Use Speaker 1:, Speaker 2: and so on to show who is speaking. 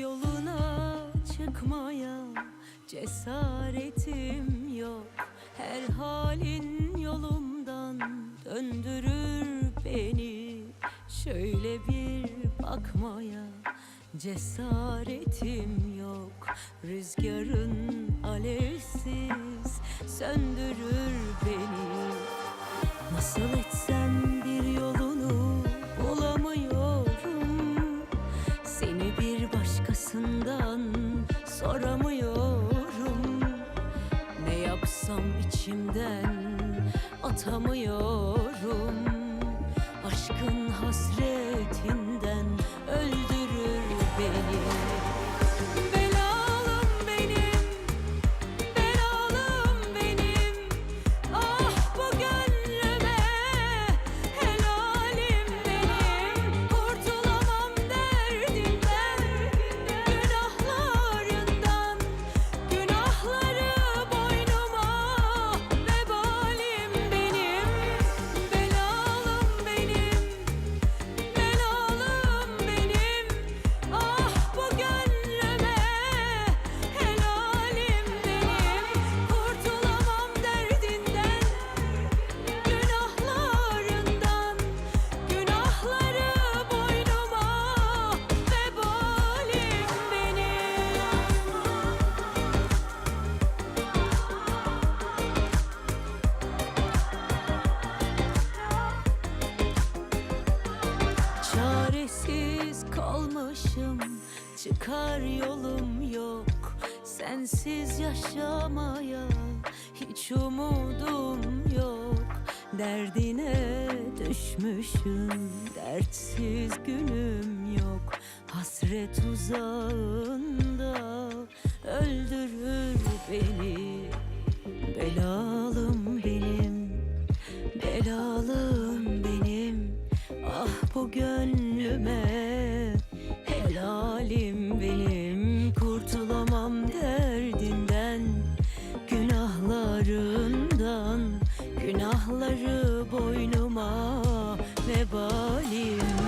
Speaker 1: Yoluna çıkmaya cesaretim yok. Her halin yolumdan döndürür beni. Şöyle bir bakmaya cesaretim yok. Rüzgarın alevsiz söndürür beni. Nasıl etsem bir başkasından soramıyorum. Ne yapsam içimden atamıyorum. Aşkın hasretinden öldürür Çıkar yolum yok. Sensiz yaşamaya Hiç umudum yok. Derdine düşmüşüm Dertsiz günüm yok. Hasret uzağında Öldürür beni. Belalım benim Belalım benim. Ah bu gönlüme Günahları boynuma Vebalim